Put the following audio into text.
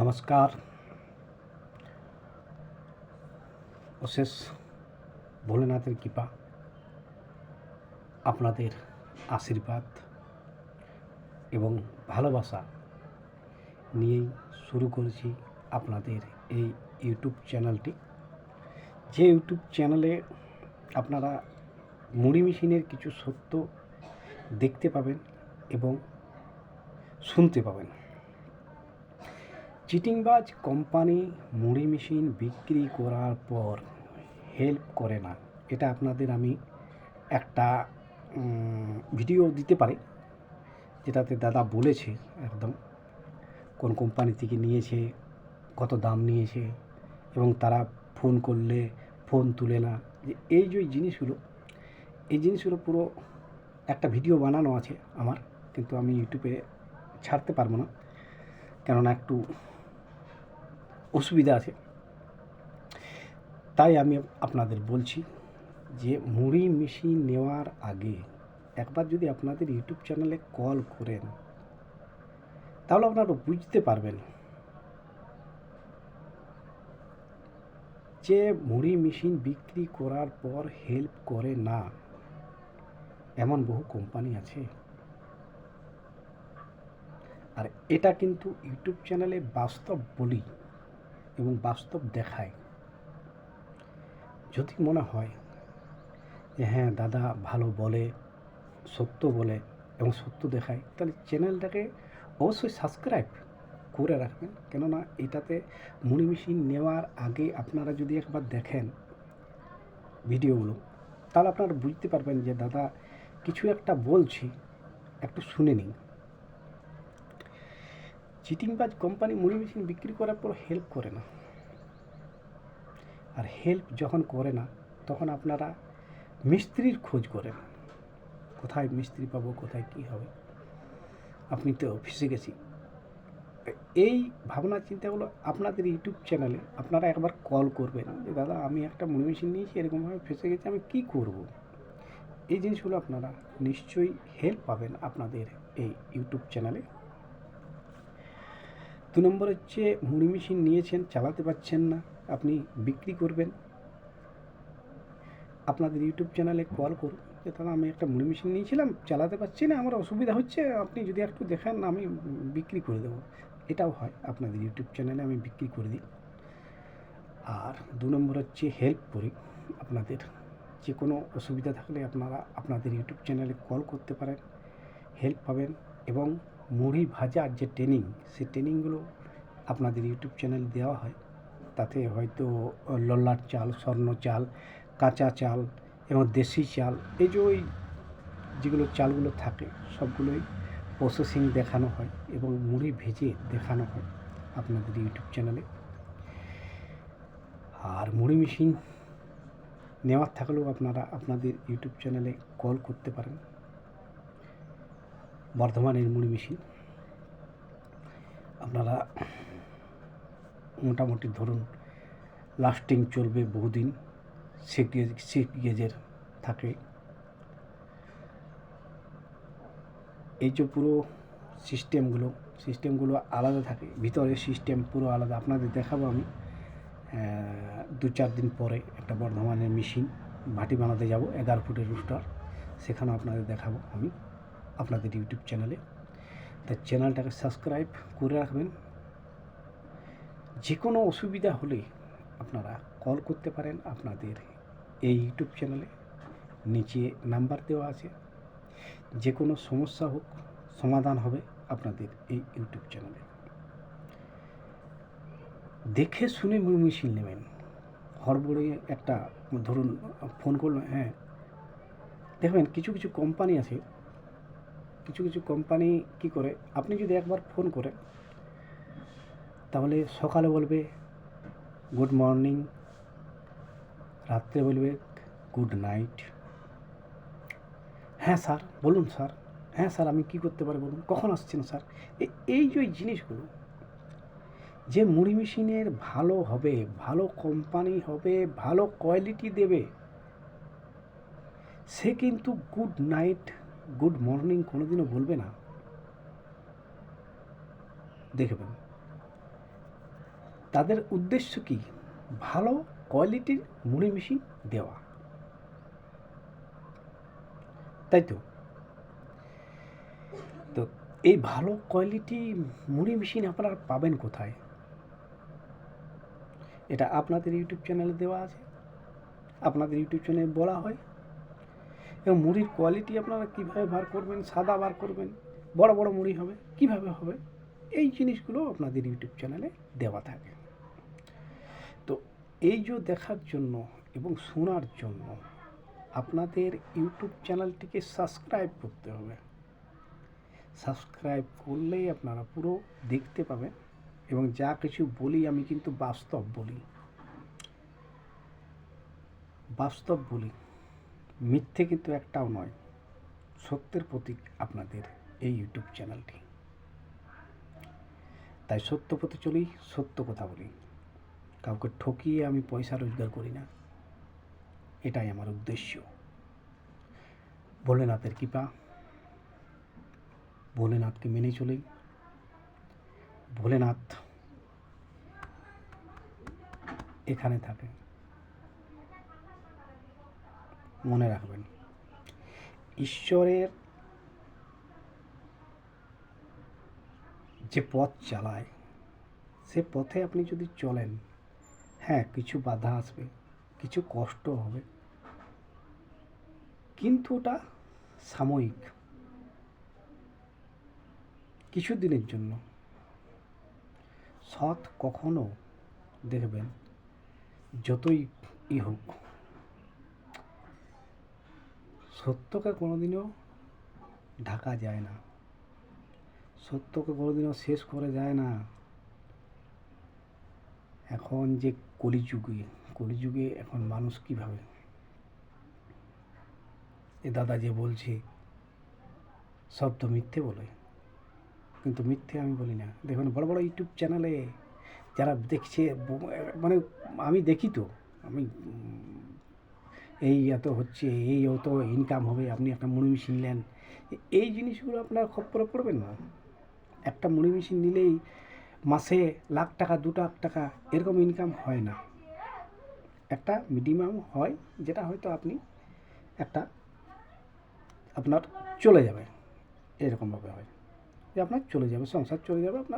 নমস্কার। অশেষ ভোলেনাথের কৃপা, আপনাদের আশীর্বাদ এবং ভালোবাসা নিয়েই শুরু করেছি আপনাদের এই ইউটিউব চ্যানেলটি। যে ইউটিউব চ্যানেলে আপনারা মুড়ি মেশিনের কিছু সত্য দেখতে পাবেন এবং শুনতে পাবেন। চিটিংবাজ কোম্পানি মুড়ি মেশিন বিক্রি করার পর হেল্প করে না। এটা আপনাদের আমি একটা ভিডিও দিতে পারি, যেটাতে দাদা বলেছে একদম কোন কোম্পানি থেকে নিয়েছে, কত দাম নিয়েছে এবং তারা ফোন করলে ফোন তুলে না। যে এই যে জিনিসগুলো, এই জিনিসগুলো পুরো একটা ভিডিও বানানো আছে আমার, কিন্তু আমি ইউটিউবে ছাড়তে পারব না। কেননা একটু অসুবিধা আছে। তাই আমি আপনাদের বলছি যে মুড়ি মেশিন নেওয়ার আগে একবার যদি আপনাদের ইউটিউব চ্যানেলে কল করেন, তাহলে আপনারা বুঝতে পারবেন যে মুড়ি মেশিন বিক্রি করার পর হেল্প করে না। এমন বহু কোম্পানি আছে। আর এটা কিন্তু ইউটিউব চ্যানেলে বাস্তব বলি। এবং বাস্তব দেখায়। যদি মনে হয় যে হ্যাঁ দাদা ভালো বলে, সত্য বলে এবং সত্য দেখায়, তাহলে চ্যানেলটাকে অবশ্যই সাবস্ক্রাইব করে রাখবেন। কেননা এটাতে মুড়ি মেশিন নেওয়ার আগে আপনারা যদি একবার দেখেন ভিডিওগুলো, তাহলে আপনারা বুঝতে পারবেন যে, দাদা, কিছু একটা বলছি, একটু শুনে নিন। চিটিংবাজ কোম্পানি মুড়ি মেশিন বিক্রি করার পর হেল্প করে না। আর হেল্প যখন করে না, তখন আপনারা মিস্ত্রির খোঁজ করেন। কোথায় মিস্ত্রি পাবো, কোথায় কী হবে? আপনি তো ফেসে গেছি। এই ভাবনা চিন্তাগুলো আপনাদের ইউটিউব চ্যানেলে আপনারা একবার কল করবেন যে, দাদা, আমি একটা মুড়ি মেশিন নিয়েছি, এরকমভাবে ফেসে গেছি, আমি কী করব? এই জিনিসগুলো আপনারা নিশ্চয়ই হেল্প পাবেন আপনাদের এই ইউটিউব চ্যানেলে দু নম্বর হচ্ছে মুড়ি মেশিন নিয়েছেন, চালাতে পারছেন না, আপনি বিক্রি করবেন। আপনাদের ইউটিউব চ্যানেলে কল করুন, যে দাদা আমি একটা মুড়ি মেশিন নিয়েছিলাম, চালাতে পারছি না, আমার অসুবিধা হচ্ছে, আপনি যদি একটু দেখান, আমি বিক্রি করে দেবো। এটাও হয়, আপনাদের ইউটিউব চ্যানেলে আমি বিক্রি করে দিই। আর দু নম্বর হচ্ছে হেল্প করি আপনাদের, যে কোনো অসুবিধা থাকলে আপনারা, আপনাদের ইউটিউব চ্যানেলে কল করতে পারেন, হেল্প পাবেন এবং মুড়ি ভাজার যে ট্রেনিং সেই ট্রেনিংগুলো আপনাদের ইউটিউব চ্যানেল দেওয়া হয়। তাতে হয়তো লল্লার চাল, স্বর্ণ চাল, কাঁচা চাল এবং দেশি চাল, এই যে ওই যেগুলো চালগুলো থাকে, সবগুলোই প্রসেসিং দেখানো হয় এবং মুড়ি ভেজে দেখানো হয় আপনাদের ইউটিউব চ্যানেলে আর মুড়ি মেশিন নেওয়ার থাকলেও আপনারা, আপনাদের ইউটিউব চ্যানেলে কল করতে পারেন। বর্ধমানের মুড়ি মেশিন আপনারা মোটামুটি ধরুন লাস্টিং চলবে বহুদিন সিক্স গেজ সিক্স গেজের থাকে। এই যে পুরো সিস্টেমগুলো সিস্টেমগুলো আলাদা থাকে ভিতরে সিস্টেম পুরো আলাদা। আপনাদের দেখাবো আমি দু চার দিন পরে একটা বর্ধমানের মেশিন বাটি বানাতে যাব, এগারো ফুটের রুস্টার সেখানে আপনাদের দেখাবো আমি। আপনাদের ইউটিউব চ্যানেলে। তাই চ্যানেলটাকে সাবস্ক্রাইব করে রাখবেন। যে কোনো অসুবিধা হলে আপনারা কল করতে পারেন আপনাদের এই ইউটিউব চ্যানেলে। নিচে নাম্বার দেওয়া আছে। যে কোনো সমস্যা হোক, সমাধান হবে আপনাদের এই ইউটিউব চ্যানেলে। দেখে শুনে মেশিন নেবেন। হড়বড়ে একটা, ধরুন ফোন করবেন হ্যাঁ। দেখবেন, কিছু কিছু কোম্পানি আছে কিছু কিছু কোম্পানি কি করে? আপনি যদি একবার ফোন করেন তাহলে সকালে বলবে গুড মর্নিং রাত্রে বলবে গুড নাইট হ্যাঁ স্যার, বলুন স্যার। হ্যাঁ স্যার, আমি কি করতে পারি বলুন? কখন আসছেন স্যার? এই যে জিনিসগুলো, যে মুড়ি মেশিনের ভালো হবে, ভালো কোম্পানি হবে, ভালো কোয়ালিটি দেবে, সে কিন্তু গুড নাইট গুড মর্নিং কোনোদিনও বলবে না। দেখবেন তাদের উদ্দেশ্য কি? ভালো কোয়ালিটির মুড়ি মেশিন দেওয়া। তাই তো? তো এই ভালো কোয়ালিটি মুড়ি মেশিন আপনারা পাবেন কোথায়? এটা আপনাদের ইউটিউব চ্যানেলে দেওয়া আছে। আপনাদের ইউটিউব চ্যানেলে বলা হয় এবং মুড়ির কোয়ালিটি আপনারা কীভাবে বার করবেন, সাদা বার করবেন, বড় বড় মুড়ি হবে, কীভাবে হবে, এই জিনিসগুলো আপনাদের ইউটিউব চ্যানেলে দেওয়া থাকে। তো এই যে দেখার জন্য এবং শোনার জন্য আপনাদের ইউটিউব চ্যানেলটিকে সাবস্ক্রাইব করতে হবে। সাবস্ক্রাইব করলেই আপনারা পুরো দেখতে পাবেন এবং যা কিছু বলি আমি কিন্তু বাস্তব বলি। বাস্তব বলি। মিথ্যে কিন্তু একটাও নয়, সত্যের প্রতীক আপনাদের এই ইউটিউব চ্যানেলটি তাই সত্য পথে চলি, সত্য কথা বলি। কাউকে ঠকিয়ে আমি পয়সা রোজগার করি না। এটাই আমার উদ্দেশ্য। ভোলেনাথের কৃপা। ভোলেনাথকে মেনে চলি। ভোলেনাথ এখানে থাকে। মনে রাখবেন। ঈশ্বরের যে পথ চালায়, সে পথে আপনি যদি চলেন হ্যাঁ কিছু বাধা আসবে, কিছু কষ্ট হবে, কিন্তু ওটা সাময়িক। কিছু দিনের জন্য। সৎ কখনো দেখবেন, যতই ই হোক সত্যকে কোনোদিনও ঢাকা যায় না। সত্যকে কোনোদিনও শেষ করে যায় না। এখন যে কলিযুগে কলিযুগে এখন মানুষ কীভাবে? এ দাদা যে বলছে, সব তো মিথ্যে বলে। কিন্তু মিথ্যে আমি বলি না। দেখুন, বড় বড় ইউটিউব চ্যানেলে যারা দেখছে মানে আমি দেখি তো, আমি এই এত হচ্ছে, এই অত ইনকাম হবে, আপনি একটা মুড়ি মেশিন নেন। এই জিনিসগুলো আপনার খপ্পরে পড়বেন না। একটা মুড়ি মেশিন নিলেই মাসে লাখ টাকা, দু লাখ টাকা এরকম ইনকাম হয় না। একটা মিনিমাম হয়, যেটা হয়তো আপনি একটা আপনার চলে যাবে। এরকমভাবে হয়। যে আপনার চলে যাবে, সংসার চলে যাবে, আপনার